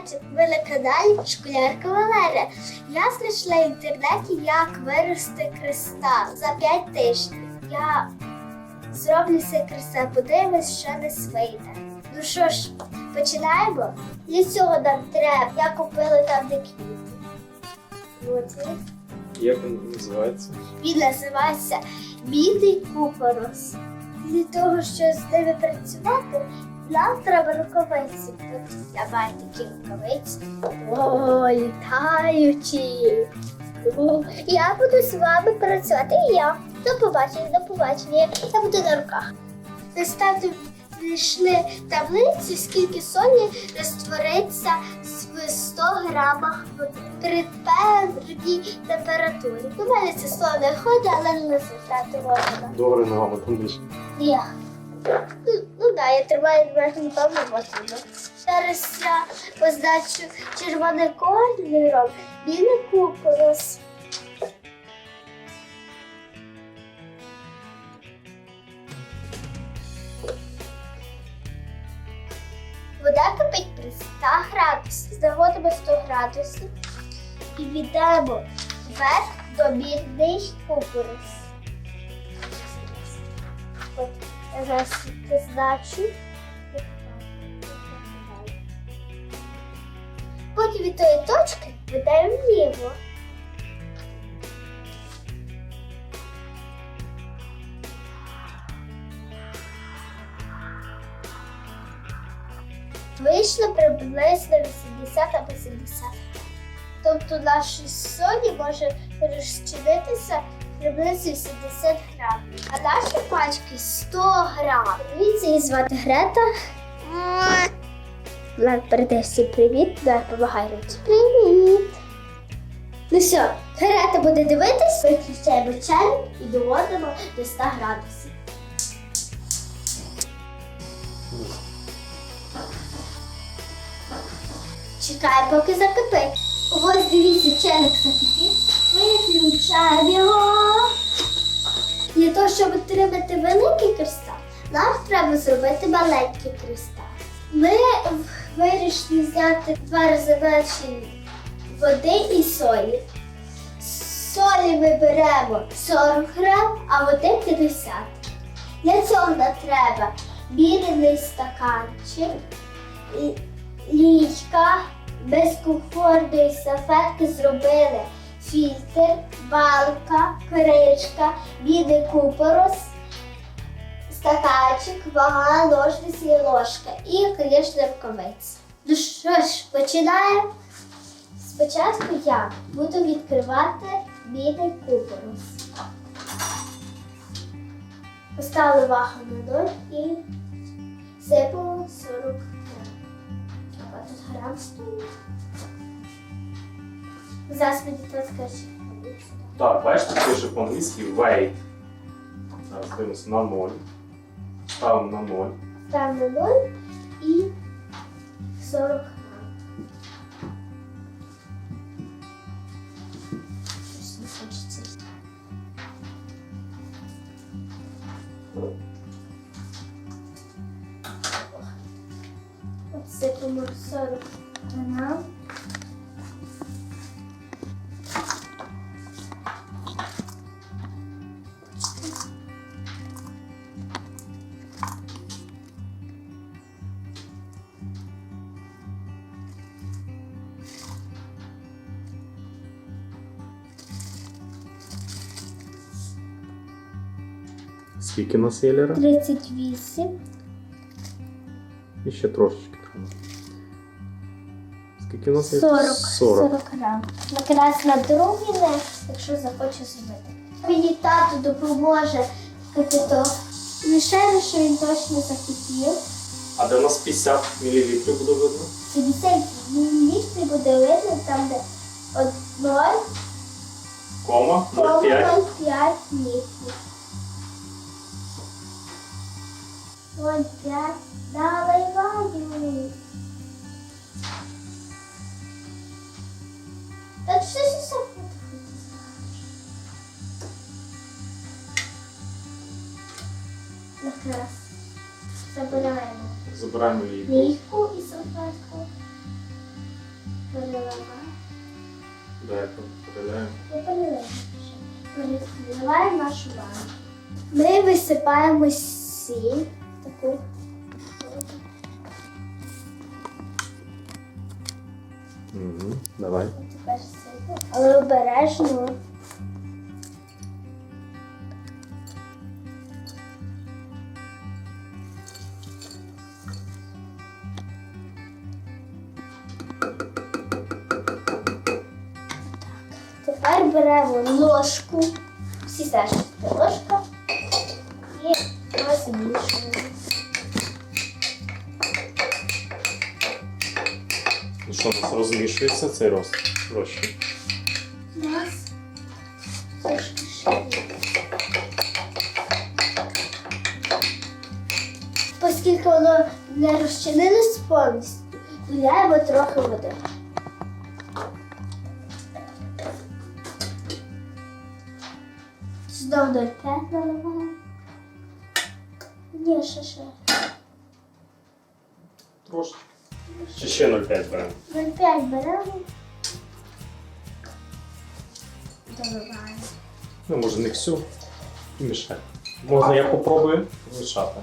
вечір. Ви на каналі Школярка Валерія. Я знайшла в інтернеті, як вирости кристал за 5 тижнів. Я зроблю цей кристал, подивимось, що нас вийде. Ну що ж, починаємо? Для цього нам треба. Я купила там де квіти. Як він називається? Він називається Білий купорос. Для того, щоб з ними працювати, нам треба рукавиці. Такі рукавиці. О, літаючі. О, Я буду з вами працювати і я. До побачення, до побачення. Я буду на руках. Представте, знайшли таблицю, скільки солі розтвориться в 100 грамах води при певній температурі. У мене це слово не входить, але не звертати увагу. Добре ногами там десь. Я. Ну, да, я тримаю напевно воду. Зараз я позначу червоним кольором білий купорос. Вода кипить при 100 градусах. Заводимо 100 градусів і віддаємо вверх до бідний купорос. От, зараз позначу. Потім від тої точки видаємо вліво. Вийшло приблизно 80 або 70 Тобто наші солі може розчинитися приблизно 80 грам. А наші пачки 100 грам. Дивіться, її звати Грета. Влад передає всім привіт. Давай помагай Руці. Привіт. Ну все, Грета буде дивитись, виключаємо чайник і доводимо до 100 градусів. Чекай, поки закипить. Ось дивіться, чайник закипів. Виключаємо його. Для того, щоб отримати великий кристал, нам треба зробити маленький кристал. Ми вирішили взяти два рази менше води і солі. Солі ми беремо 40 грам, а води 50. Для цього нам треба білий стаканчик, л- лічка, без салфетки зробили фільтр, балка, кришка, білий купорос, стаканчик, вага, ножниці і ложка. І, звісно, рукавиці. Ну що ж, починаємо. Спочатку я буду відкривати білий купорос. Поставили вагу на 0 і сипу 40 грам. Тут грам стоїть. Мені тут скаже. Так, бачите, пише по-англійськи weight. Зараз дивимося на 0. Ставимо на 0. Став на 0 і 40 грам. Щось не хочеться. От сипемо 40 грам. Скільки нас є Лера? 38. І ще трошечки треба. Скільки у нас є? 40. 40. 40 грам. Якраз на другий не, якщо захоче зробити. Мені тато допоможе кипяток. Лишаємо, що він точно закипів. А де у нас 50 мл буде видно? 50 мл буде видно там, де от 0, Кома 0,5. 0,5 літрів. 0,5 наливаю. Так що ж це? Якраз. Забираємо Забираємо її. лійку і салфетку. Переливаємо. Давай передаємо. Я переливаю. Переливаємо нашу банку. Ми висипаємо сіль таку. Угу. Давай. Але обережно. Тепер беремо ложку. Всі це ложка. І розмішуємо. Ну що, у нас розмішується цей роз... розчин? У нас трошки ще. Оскільки воно не розчинилось повністю, додаємо трохи води. Знову 0,5 наливаємо. Ні, ще ще. Трошки. Чи ще 0,5 беремо? 0,5 беремо. Доливаємо. Ну, може не всю. І мішай. Можна я попробую мішати.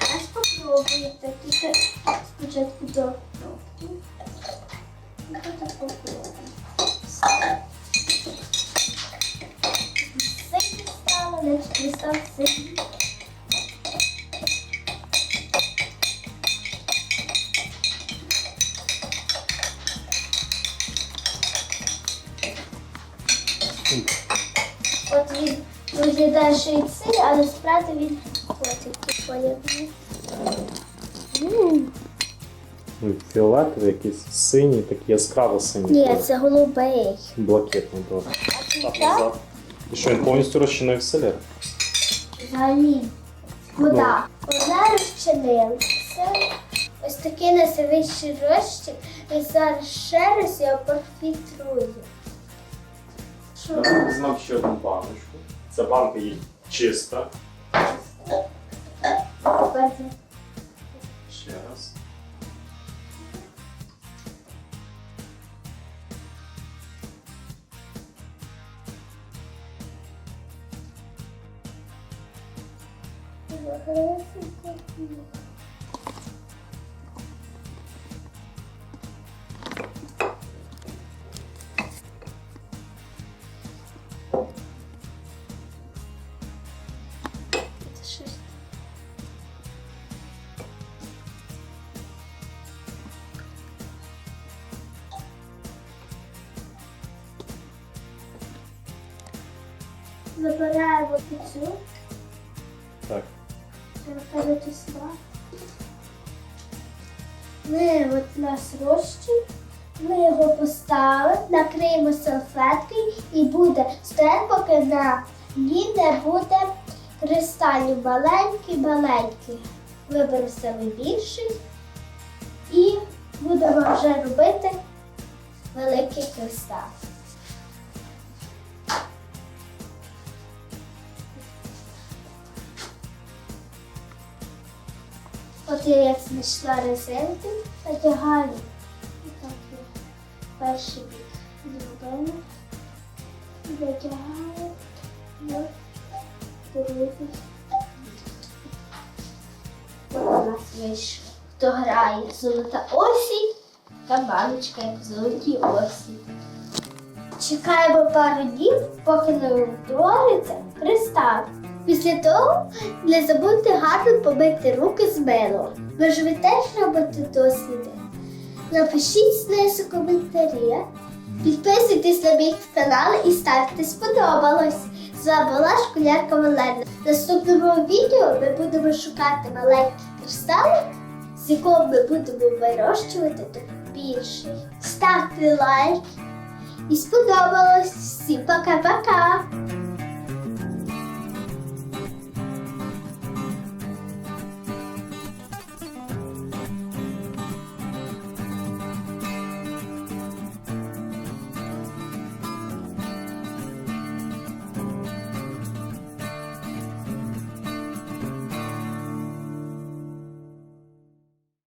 Зараз попробуйте. Тільки спочатку до кнопки. І потім попробуємо. Сильно стало, не не став сильно. От він виглядає що і сир, а насправді він котики поєднаний. Ну, Фіолетовий якийсь синій, такий яскраво синій. Ні, це голубий. Блакитний добре. Так, так? назад. І що він повністю розчинив селер? Взагалі. Вода. Вона розчинилася. Ось такий найсовіший розчин. І зараз ще раз його профільтрую. Візьмемо ще одну баночку. Ця банка є чиста. Ще раз. Це Забираємо цю, Так. сюди. Ми от у нас розчин, ми його поставимо, накриємо салфеткою і буде стояти, поки на ній не буде кристалів маленький-маленький. Виберу самий більший і будемо вже робити великий кристал. От як знайшла резинки, надягаю і так перший бік зробила, на. От у нас вийшло. Хто грає золота осінь, та баночка як в золотій осінь. Чекаємо пару днів, поки не утвориться кристал. Після того не забудьте гарно помити руки з милом. Ви ж ви теж робите досліди. Напишіть знизу коментарі, підписуйтесь на мій канал і ставте сподобалось. З вами була школярка Валерна. В наступному відео ми будемо шукати маленькі кристали, з якого ми будемо вирощувати більший. Ставте лайк і сподобалось. Всім пока-пока!